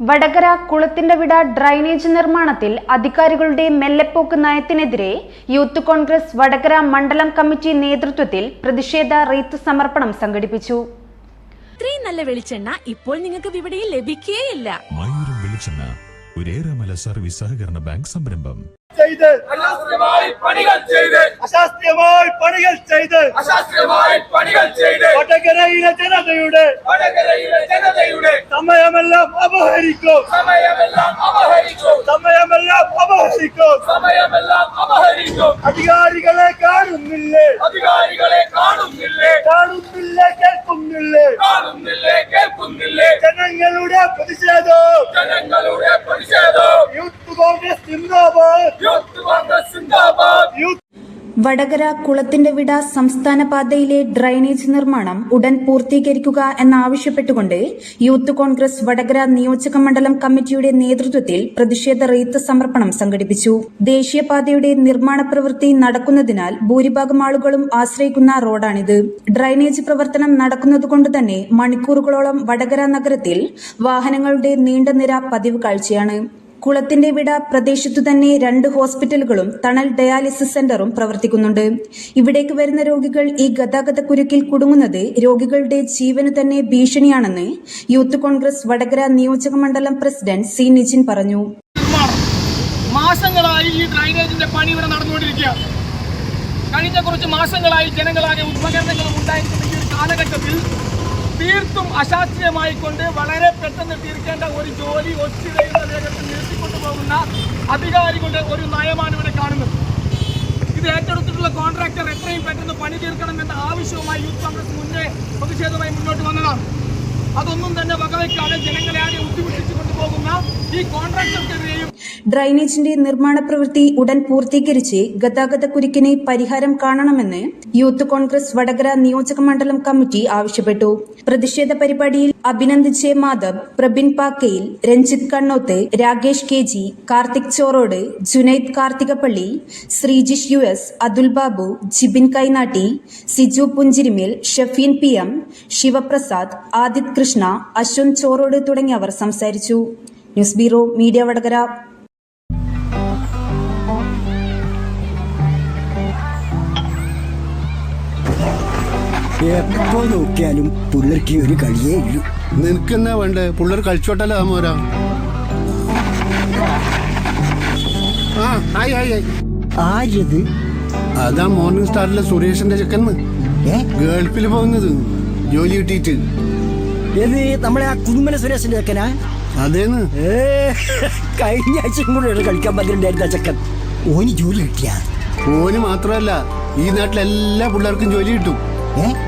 വടകര കുളത്തിന്റെ വിട ഡ്രൈനേജ് നിർമ്മാണത്തിൽ അധികാരികളുടെ മെല്ലെപ്പോക്ക് നയത്തിനെതിരെ യൂത്ത് കോൺഗ്രസ് വടകര മണ്ഡലം കമ്മിറ്റി നേതൃത്വത്തിൽ പ്രതിഷേധ റീത്ത് സമർപ്പണം സംഘടിപ്പിച്ചു. ഇത്രയും നല്ല വെളിച്ചെണ്ണ ഇപ്പോൾ നിങ്ങൾക്ക് വിപണിയിൽ ലഭിക്കുകയില്ല ഒരേറെമല സർവീസ് സഹകരണ ബാങ്ക് സംരംഭം. ചെയ്ത്. അശാസ്ത്രീയമായി പണികൾ ചെയ്ത്. അശാസ്ത്രീയമായി പണികൾ ചെയ്ത്. അശാസ്ത്രീയമായി പണികൾ ചെയ്ത്. വടകരയിലെ ജനതയുടെ വടകരയിലെ ജനതയുടെ സമയമെല്ലാം അപഹരിക്കും. സമയമെല്ലാം അപഹരിക്കും. സമയമെല്ലാം അപഹരിക്കും. സമയമെല്ലാം അപഹരിക്കും. അധികാരികളെ കാണുന്നില്ലേ? അധികാരികളെ കാണുന്നില്ലേ കാണുന്നില്ലേ കേൾക്കുന്നില്ലേ കാണുന്നില്ലേ കേൾക്കുന്നില്ലേ ജനങ്ങളുടെ പ്രതിഷേധം ജനങ്ങളുടെ പ്രതിഷേധം. യൂത്ത് കോൺഗ്രസ് വടകര കുളത്തിന്റെ വിട സംസ്ഥാന പാതയിലെ ഡ്രൈനേജ് നിർമ്മാണം ഉടൻ പൂർത്തീകരിക്കുക എന്നാവശ്യപ്പെട്ടുകൊണ്ട് യൂത്ത് കോൺഗ്രസ് വടകര നിയോജക മണ്ഡലം കമ്മിറ്റിയുടെ നേതൃത്വത്തിൽ പ്രതിഷേധ റീത്ത് സമർപ്പണം സംഘടിപ്പിച്ചു. ദേശീയപാതയുടെ നിർമ്മാണ പ്രവൃത്തി നടക്കുന്നതിനാൽ ഭൂരിഭാഗം ആളുകളും ആശ്രയിക്കുന്ന റോഡാണിത്. ഡ്രൈനേജ് പ്രവർത്തനം നടക്കുന്നതുകൊണ്ട് തന്നെ മണിക്കൂറുകളോളം വടകര നഗരത്തിൽ വാഹനങ്ങളുടെ നീണ്ട നിര പതിവ് കാഴ്ചയാണ്. കുളത്തിന്റെ വിട പ്രദേശത്തു തന്നെ രണ്ട് ഹോസ്പിറ്റലുകളും തണൽ ഡയാലിസിസ് സെന്ററും പ്രവർത്തിക്കുന്നുണ്ട്. ഇവിടേക്ക് വരുന്ന രോഗികൾ ഈ ഗതാഗത കുരുക്കിൽ കുടുങ്ങുന്നത് രോഗികളുടെ ജീവന് തന്നെ ഭീഷണിയാണെന്ന് യൂത്ത് കോൺഗ്രസ് വടകര നിയോജക മണ്ഡലം പ്രസിഡന്റ് സി നിജിൻ പറഞ്ഞു. മാസങ്ങളായി ഈ ഡ്രൈനേജിന്റെ പണി ഇവിടെ നടന്നുകൊണ്ടിരിക്കുകയാണ് കഴിഞ്ഞ കുറച്ച് മാസങ്ങളായി ജനങ്ങളാകെ ഉപകരണങ്ങളും ഉണ്ടായിരിക്കുന്ന ഈ ഒരു കാലഘട്ടത്തിൽ തീർത്തും അശാസ്ത്രീയമായി കൊണ്ട് വളരെ പെട്ടെന്ന് തീർക്കേണ്ട ഒരു ജോലി ഒച്ചിടയുന്ന വേഗത്തിൽ നിർത്തിക്കൊണ്ടു പോകുന്ന അധികാരികളുടെ ഒരു നയമാണ് ഇവിടെ കാണുന്നത്. ഇത് ഏറ്റെടുത്തിട്ടുള്ള കോൺട്രാക്ടർ എത്രയും പെട്ടെന്ന് പണി തീർക്കണമെന്ന ആവശ്യവുമായി യൂത്ത് കോൺഗ്രസ് മുന്നേ പ്രതിഷേധമായി മുന്നോട്ട് വന്നതാണ്. അതൊന്നും തന്നെ വകവയ്ക്കാതെ ജനങ്ങളെ ആകെ ബുദ്ധിമുട്ടിച്ചു കൊണ്ടുപോകുന്ന ഈ കോൺട്രാക്ടർക്കെതിരെയും ഡ്രൈനേജിന്റെ നിർമ്മാണ പ്രവൃത്തി ഉടൻ പൂർത്തീകരിച്ച് ഗതാഗത കുരുക്കിന് പരിഹാരം കാണണമെന്ന് യൂത്ത് കോൺഗ്രസ് വടകര നിയോജക മണ്ഡലം കമ്മിറ്റി ആവശ്യപ്പെട്ടു. പ്രതിഷേധ പരിപാടിയിൽ Abhinand J Madhav Prabin Pakkayil Ranjith Kannoth Rakesh K G Karthik Chorode Junaid Karthikappally Sreejish U S Athul Babu Jibin Kainatty Siju Punchirimel Shafeen P M Sivaprasad Adith Krishna Ashwanth Chorode തുടങ്ങിയവർ സംസാരിച്ചു. News bureau media Vadakara. എപ്പോ നോക്കിയാലും പുള്ളർക്ക് ഒരു കളിയേ ഇല്ലു. നിനക്കെന്നാ വേണ്ടേ? പുള്ളർ കളിച്ചോട്ടല്ലോ മോരാ? ആ ആയി ആയി ആയി. ആരത് അതാ മോർണിംഗ് സ്റ്റാറിലെ സുരേഷിന്റെ ചെക്കന്ന് ഏ? ഗൾഫിൽ പോകുന്നത്. ജോലി കിട്ടിയിട്ട്. ഏത് നമ്മളെ ആ കുന്നുമല സുരേഷിന്റെ ചെക്കനാ? അതേന്ന്. ഏ കഴിഞ്ഞ ആഴ്ചയും കൂടെ കളിക്കാൻ പറ്റിണ്ടായിരുന്ന ചെക്കൻ. ഓന് ജോലി കിട്ടിയ? ഓന് മാത്രമല്ല ഈ നാട്ടിലെല്ലാ പിള്ളേർക്കും ജോലി കിട്ടും. ഏ?